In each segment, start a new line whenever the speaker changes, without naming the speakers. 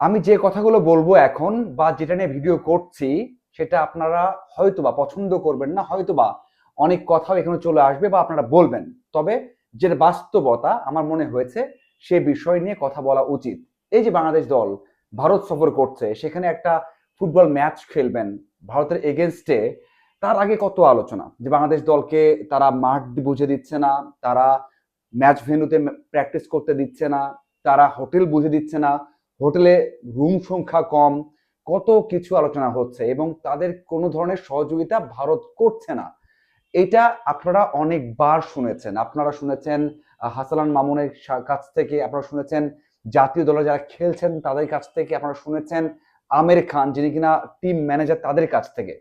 আমি যে কথাগুলো বলব এখন বা যেটা নিয়ে ভিডিও করছি, সেটা আপনারা হয়তোবা পছন্দ করবেন না, হয়তোবা অনেক কথাও এখানে চলে আসবে বা আপনারা বলবেন। তবে যে বাস্তবতা আমার মনে হয়েছে, সে বিষয় নিয়ে কথা বলা উচিত। এই যে বাংলাদেশ দল, ভারত সফর করছে, সেখানে একটা ফুটবল ম্যাচ খেলবেন ভারতের এগেনস্টে তার আগে কত আলোচনা? যে বাংলাদেশ দলকে তারা মাঠ বুঝে দিচ্ছে না, তারা ম্যাচ ভেন্যুতে প্র্যাকটিস করতে দিচ্ছে না, তারা হোটেল বুঝে দিচ্ছে না হোটেলে রুম সংখ্যা কম, কত কিছু আলোচনা হচ্ছে এবং তাদের কোনো ধরনের সহযোগিতা ভারত করছে না। এটা আপনারা অনেকবার শুনেছেন। আপনারা শুনেছেন হাসালান মামুনের কাছ থেকে আপনারা শুনেছেন, জাতীয় দলে যারা খেলছেন তাদের কাছ থেকে আপনারা শুনেছেন, আমের খান, যিনি কিনা টিম ম্যানেজার তাদের কাছ থেকে।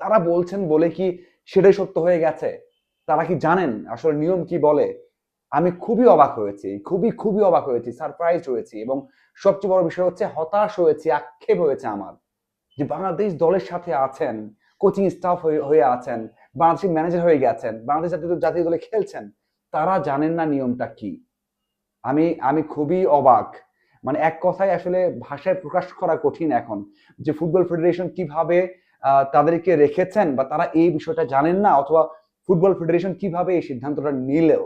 তারা বলছেন বলে কি সেটাই সত্য হয়ে গেছে? তারা কি জানেন? আসলে নিয়ম কি বলে? আমি খুবই অবাক হয়েছি, খুবই খুবই অবাক হয়েছি সারপ্রাইজ হয়েছি এবং সবচেয়ে বড় বিষয় হচ্ছে হতাশ হয়েছি, আক্ষেপ হয়েছে আমার যে বাংলাদেশ দলের সাথে আছেন কোচিং স্টাফ হয়ে আছেন, বাংলাদেশের ম্যানেজার হয়ে গেছেন, বাংলাদেশ জাতীয় জাতীয় দলে খেলছেন, তারা জানেন না নিয়মটা কি? আমি আমি খুবই অবাক। মানে এক কথায় আসলে ভাষায় প্রকাশ করা কঠিন এখন যে ফুটবল ফেডারেশন কীভাবে তাদেরকে রেখেছেন বা তারা এই বিষয়টা জানেন না অথবা ফুটবল ফেডারেশন কীভাবে এই সিদ্ধান্তটা নিলেও।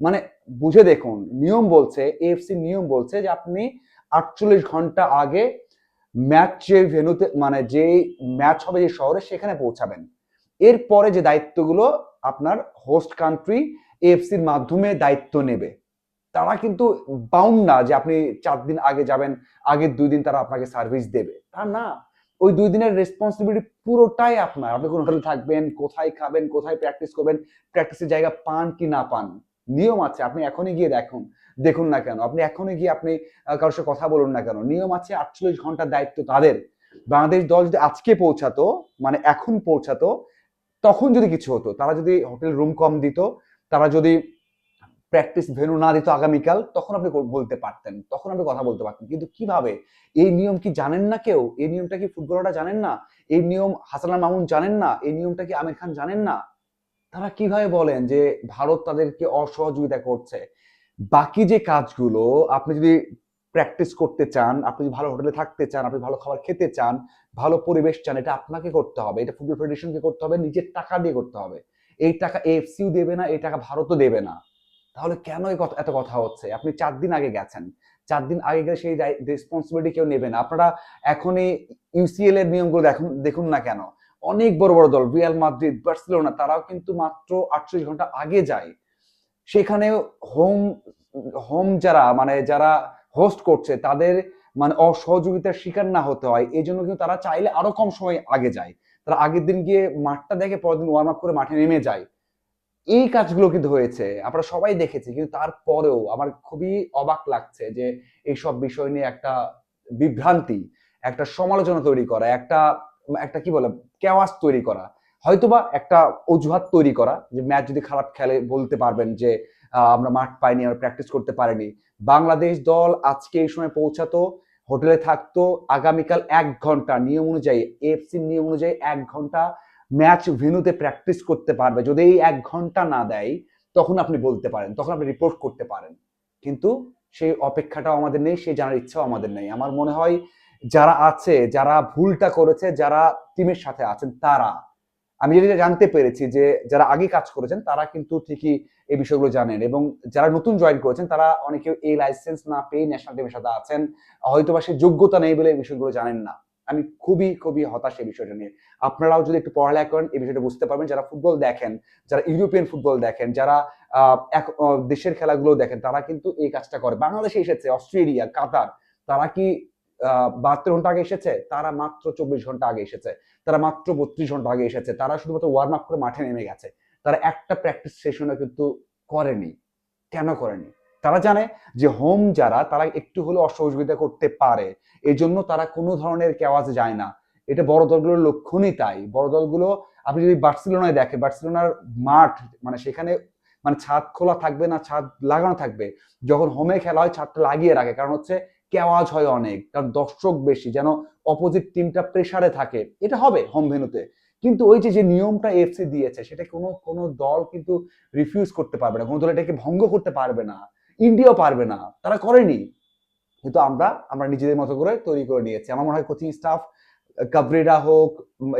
মানে বুঝে দেখুন, নিয়ম বলছে এএফসি নিয়ম বলছে যে আপনি আটচল্লিশ ঘণ্টা আগে ম্যাচ যে ভেনুতে মানে যে ম্যাচ হবে যে শহরে সেখানে পৌঁছাবেন। এরপরে যে দায়িত্বগুলো আপনার হোস্ট কান্ট্রি এএফসির মাধ্যমে দায়িত্ব নেবে। তারা কিন্তু বাউন্ড না যে আপনি চার দিন আগে যাবেন, আগের দুই দিন তারা আপনাকে সার্ভিস দেবে। তা না, ওই দুই দিনের রেসপন্সিবিলিটি পুরোটাই আপনার। আপনি কোন হোটেলে থাকবেন, কোথায় খাবেন, কোথায় প্র্যাকটিস করবেন প্র্যাকটিসের জায়গা পান কি না পান। নিয়ম আছে, আপনি এখনই গিয়ে দেখুন। দেখুন না কেন, আপনি এখনই গিয়ে আপনি কারোর সাথে কথা বলুন না কেন। নিয়ম আছে আটচল্লিশ ঘণ্টার দায়িত্ব তাদের। বাংলাদেশ দল যদি আজকে পৌঁছাতো মানে এখন পৌঁছাতো, তখন যদি কিছু হতো, তারা যদি হোটেল রুম কম দিত, তারা যদি প্র্যাকটিস ভেনু না দিত আগামীকাল, তখন আপনি বলতে পারতেন, তখন আপনি কথা বলতে পারতেন। কিন্তু কীভাবে? এই নিয়ম কি জানেন না কেউ? এই নিয়মটা কি ফুটবলাররা জানেন না? এই নিয়ম হাসানাল মামুন জানেন না? এই নিয়মটা কি আমির খান জানেন না? তারা কীভাবে বলেন যে ভারত তাদেরকে অসহযোগিতা করছে? বাকি যে কাজগুলো, আপনি যদি প্র্যাকটিস করতে চান, আপনি যদি ভালো হোটেলে থাকতে চান, আপনি ভালো খাবার খেতে চান, ভালো পরিবেশ চান, এটা আপনাকে করতে হবে। এটা ফুটবল ফেডারেশনকে করতে হবে, নিজের টাকা দিয়ে করতে হবে। এই টাকা এফসিও দেবে না, এই টাকা ভারতও দেবে না। তাহলে কেন এত কথা হচ্ছে? আপনি চার দিন আগে গেছেন। চার দিন আগে গেলে সেই রেসপন্সিবিলিটি কেউ নেবে না। আপনারা এখনই ইউসিএল এর নিয়মগুলো দেখুন দেখুন না কেন? অনেক বড় বড় দল, রিয়াল মাদ্রিদ, বার্সেলোনা, তারাও কিন্তু মাত্র আটচল্লিশ ঘণ্টা আগে যায়। সেখানে হোম হোম যারা মানে যারা হোস্ট করছে, তাদের মানে অসহযোগিতার শিকার না হতে হয়। এই জন্য কিন্তু তারা চাইলে আরও কম সময় আগে যায়। তারা আগের দিন গিয়ে মাঠটা দেখে পরের দিন ওয়ার্ম আপ করে মাঠে নেমে যায়। এই কাজগুলো কিন্তু হয়েছে, আমরা সবাই দেখেছি, কিন্তু তারপরেও আমার খুবই অবাক লাগছে যে এইসব বিষয় নিয়ে একটা বিভ্রান্তি, একটা সমালোচনা তৈরি করা, একটা একটা কি বলে কেওয়াস তৈরি করা। হয়তোবা একটা অজুহাত তৈরি করা যে ম্যাচ যদি খারাপ খেলে বলতে পারবেন যে আমরা মাঠ পাইনি, আমরা প্র্যাকটিস করতে পারিনি। বাংলাদেশ দল আজকে এই সময় পৌঁছাতো, হোটেলে থাকতো, আগামীকাল এক ঘণ্টা নিয়ম অনুযায়ী এফসির নিয়ম অনুযায়ী এক ঘণ্টা ম্যাচ ভেনুতে প্র্যাকটিস করতে পারবে। যদি এই এক ঘণ্টা না দেয়, তখন আপনি বলতে পারেন, তখন আপনি রিপোর্ট করতে পারেন। কিন্তু সেই অপেক্ষাটাও আমাদের নেই, সেই জানার ইচ্ছাও আমাদের নেই। আমার মনে হয় যারা আছে, যারা ভুলটা করেছে, যারা টিমের সাথে আছেন, তারা। আমি যেটা জানতে পেরেছি যে, যারা আগে কাজ করেছেন, তারা কিন্তু ঠিকই এই বিষয়গুলো জানেন এবং যারা নতুন জয়েন করেছেন, তারা অনেকে এই লাইসেন্স না পেয়ে ন্যাশনাল টিমের সাথে আছেন। হয়তো বা সে যোগ্যতা নেই বলে এই বিষয়গুলো জানেন না। আমি খুবই খুবই হতাশ এই বিষয়টা নিয়ে। আপনারাও যদি একটু পড়ালেখা করেন, এই বিষয়টা বুঝতে পারবেন। যারা ফুটবল দেখেন, যারা ইউরোপিয়ান ফুটবল দেখেন, যারা এক- দেশের খেলাগুলো দেখেন, তারা কিন্তু এই কাজটা করে। বাংলাদেশে এসেছে, অস্ট্রেলিয়া, কাতার। তারা কি বাহাত্তর ঘণ্টা আগে এসেছে, তারা মাত্র চব্বিশ ঘণ্টা আগে এসেছে, তারা মাত্র বত্রিশ ঘণ্টা আগে এসেছে, তারা শুধুমাত্র ওয়ার্ম আপ করে মাঠে নেমে গেছে, তারা একটা প্র্যাকটিস সেশনে কিন্তু করেনি। কেন করেনি? তারা জানে যে হোম যারা, তারা একটু হলেও অসহযোগিতা করতে পারে এই জন্য তারা কোনো ধরনের কেওয়াজে যায় না। এটা বড় দলগুলোর লক্ষণই তাই। বড় দলগুলো, আপনি যদি বার্সেলোনায় দেখেন, বার্সেলোনার মাঠ মানে সেখানে মানে ছাদ খোলা থাকবে না, ছাদ লাগানো থাকবে, যখন হোমে খেলা হয়, ছাদটা লাগিয়ে রাখে, কারণ হচ্ছে কেওয়াজ হয় অনেক, কারণ দর্শক বেশি, যেন অপোজিট টিমটা প্রেসারে থাকে। এটা হবে হোম ভেনুতে কিন্তু ওই যে যে নিয়মটা এফসি দিয়েছে, সেটা কোনো কোনো দল কিন্তু রিফিউজ করতে পারবে না। কোনো দল এটাকে ভঙ্গ করতে পারবে না। ইন্ডিয়াও পারবে না। তারা করেনি। কিন্তু আমরা আমরা নিজেদের মতো করে তৈরি করে নিয়েছি। আমার মনে হয় কোচিং স্টাফ কাবরিরা হোক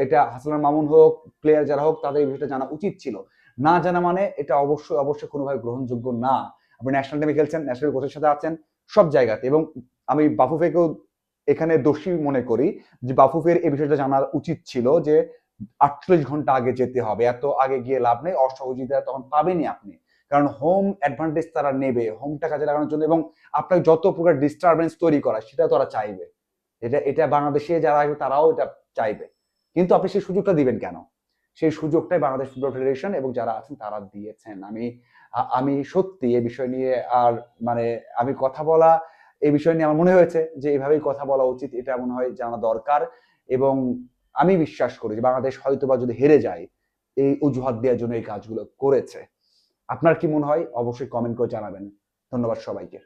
এটা হাসান মামুন হোক প্লেয়ার যারা হোক, তাদের এই বিষয়টা জানা উচিত ছিল। না জানা মানে এটা অবশ্যই অবশ্যই কোনোভাবে গ্রহণযোগ্য না। আপনি ন্যাশনাল টিমে খেলছেন ন্যাশনাল কোচের সাথে আছেন সব জায়গাতে। এবং আমি বাফুফেকেও এখানে দোষী মনে করি যে বাফুফের এই বিষয়টা জানার উচিত ছিল যে আটচল্লিশ ঘণ্টা আগে যেতে হবে। এত আগে গিয়ে লাভ নেই, অসহযোগিতা তখন পাবেনই আপনি। কারণ হোম অ্যাডভান্টেজ তারা নেবে হোমটা কাজে লাগানোর জন্য এবং আপনাকে যত প্রকার ডিস্টারবেন্স তৈরি করা সেটা তারা চাইবে। এটা এটা বাংলাদেশে যারা আসবে তারাও এটা চাইবে। কিন্তু আপনি সেই সুযোগটা দিবেন কেন? সেই সুযোগটাই বাংলাদেশ ফুটবল ফেডারেশন এবং যারা আছেন তারা দিয়েছেন। আমি আমি সত্যি এ বিষয় নিয়ে আর মানে আমি কথা বলা, এই বিষয় নিয়ে আমার মনে হয়েছে যে এভাবেই কথা বলা উচিত, এটা মনে হয় জানা দরকার এবং আমি বিশ্বাস করি যে বাংলাদেশ হয়তোবা যদি হেরে যায়, এই অজুহাত দেওয়ার জন্য এই কাজগুলো করেছে। আপনার কি মনে হয়? অবশ্যই কমেন্ট করে জানাবেন। ধন্যবাদ সবাইকে।